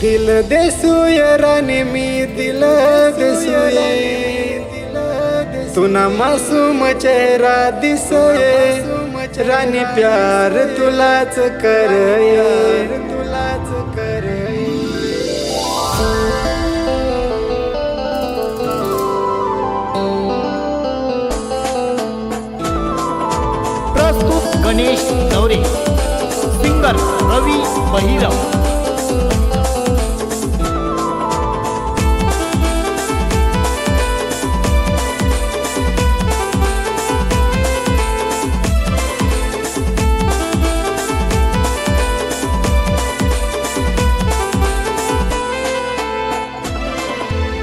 दिल देसूय राणी मी दिल देसूय तुना मासूम चेहरा दिसय. राणी प्यार तुलाच करय. तुलाच करय प्रस्तुत गणेश गौरे सिंगर रवी बहिरव.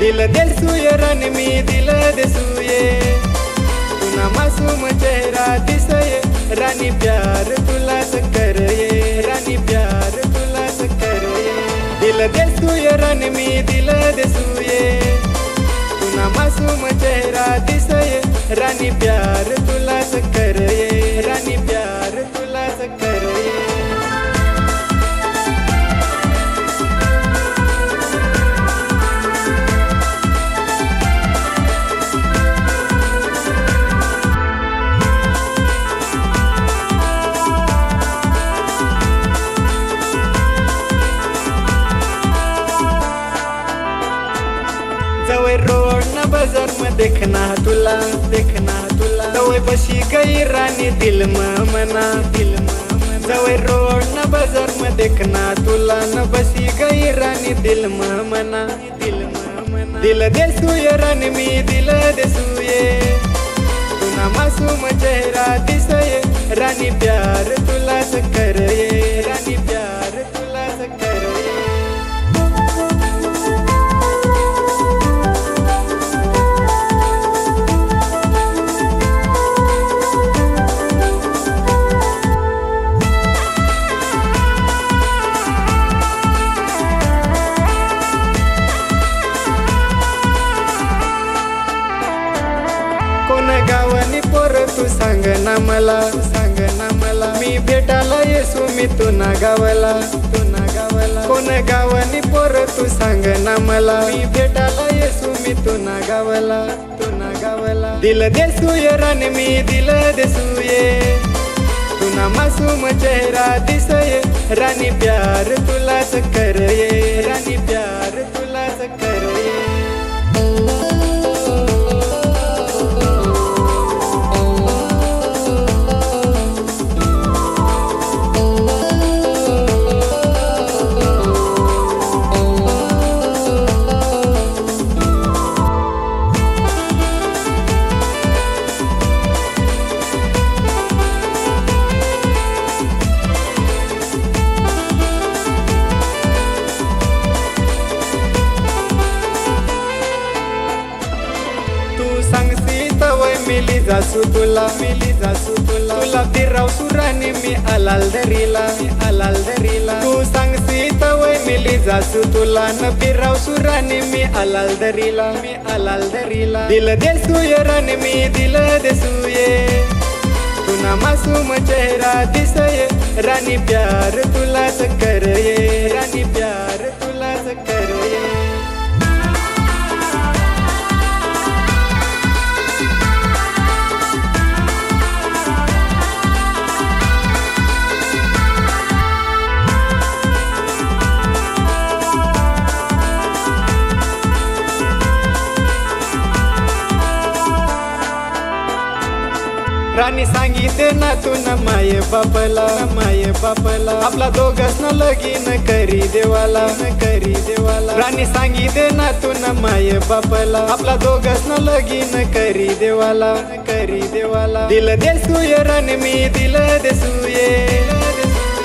दिल देसूय रण मी दिल देसूये. तुला मासूम चेहरा दिसये राणी प्यार तुलाच करये राणी प्यार तुलाच करये. दिल देसूय रण मी दिल देसूये. तुला मासूम चेहरा दिसये राणी प्यार तुलाच करये. नजर न में देखना तुला देखना तुला. जवळ बशी गई राणी दिल मना दिल जवळ रोड न बजर में देखना तुला न बसी गई राणी दिल मना दिल म मना. दिल देसूय राणी मी दिल देसूये तुना मासूम चेहरा दिसये राणी प्यार तुलाच करये. राणी प्यार तू सांग ना मला. सांग ना मला. मी भेटायला येसू मी तू ना गावाला. तू ना गावाला. कोण गावानी पोर तू सांग ना मला. मी भेटायला येसू मी तू ना गावाला. तू ना गावाला. दिल ये राणी मी दिल देसूये तुना मासूम चेहरा दिसये. राणी प्यार तुलाच करे जासू तुला मिली जासू तुला तुला फिराव सुराने मी अलाल दरीला मी अलाल दरीला तू सांगसी तवय मिली जासू तुला न फिराव सुराने मी अलाल दरीला मी अलाल दरीला दिल देसूय राणी मी दिल देसूये तुना मासूम चेहरा दिसये राणी प्यार तुलाच करये राणी प्यार राणी सांगितले ना तू न माये बापला माये बापला. आपला दोघस न लगीन करी देवाला न करी देवाला. राणी सांगितले ना तू न माये बापला. आपला दोघस न लगीन करी देवाला करी देवाला. दिल देसूय रण मी दिल देसूये.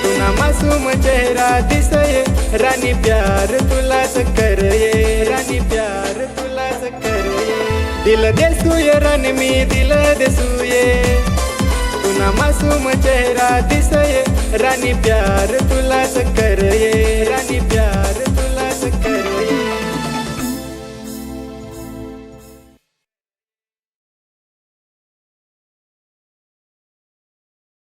तुना मासूम चेहरा दिसये. राणी प्यार तुलाच करये. राणी प्यार तुलाच करये. दिल देसूय रण मी दिल देसूये. पुन्हा मासूम चेहरा दिसये. राणी प्यार तुलाच करये राणी प्यार